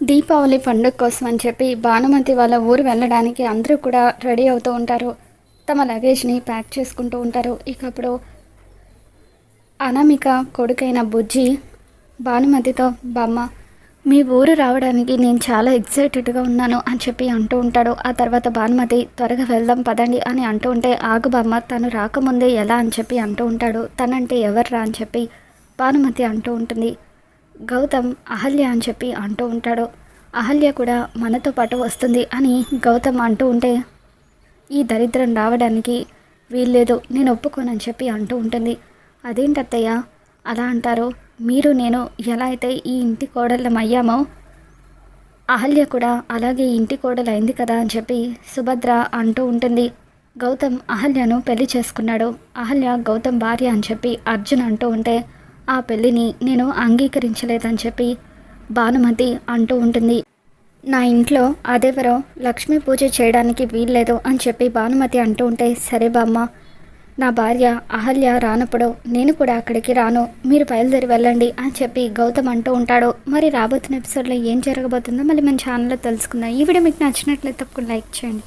దీపావళి పండుగ కోసం అని చెప్పి భానుమతి వాళ్ళ ఊరు వెళ్ళడానికి అందరూ కూడా రెడీ అవుతూ ఉంటారు. తమ లగేజ్ని ప్యాక్ చేసుకుంటూ ఉంటారు. ఇక అప్పుడు అనామిక కొడుకైన బుజ్జి భానుమతితో బామ్మ మీ ఊరు రావడానికి నేను చాలా ఎగ్జైటెడ్గా ఉన్నాను అని చెప్పి అంటూ ఉంటాడు. ఆ తర్వాత భానుమతి త్వరగా వెళ్దాం పదండి అని అంటూ ఉంటే ఆగు బామ్మ తను రాకముందే ఎలా? అని చెప్పి అంటూ ఉంటాడు. తనంటే ఎవర్రా అని చెప్పి భానుమతి అంటూ ఉంటుంది. గౌతమ్ అహల్య అని చెప్పి అంటూ ఉంటాడు. అహల్య కూడా మనతో పాటు వస్తుంది అని గౌతమ్ అంటూ ఉంటే ఈ దరిద్రం రావడానికి వీల్లేదు నేను ఒప్పుకోనని చెప్పి అంటూ ఉంటుంది. అదేంటత్తయ్య? అలా అంటారు. మీరు నేను ఎలా అయితే ఈ ఇంటి కోడళ్ళం అయ్యామో అహల్య కూడా అలాగే ఇంటి కోడలు అయింది కదా అని చెప్పి సుభద్ర అంటూ ఉంటుంది. గౌతమ్ అహల్యను పెళ్ళి చేసుకున్నాడు. అహల్య గౌతమ్ భార్య అని చెప్పి అర్జున్ అంటూ ఉంటే ఆ పెళ్ళిని నేను అంగీకరించలేదని చెప్పి భానుమతి అంటూ ఉంటుంది. నా ఇంట్లో అదెవరో లక్ష్మీ పూజ చేయడానికి వీల్లేదు అని చెప్పి భానుమతి అంటూ ఉంటే సరే బామ్మ నా భార్య అహల్య రానప్పుడు నేను కూడా అక్కడికి రాను మీరు బయలుదేరి వెళ్ళండి అని చెప్పి గౌతమ్ అంటూ ఉంటాడు. మరి రాబోతున్న ఎపిసోడ్లో ఏం జరగబోతుందో మళ్ళీ మన ఛానల్లో తెలుసుకుందాం. ఈ వీడియో మీకు నచ్చినట్లయితే తప్పకుండా లైక్ చేయండి.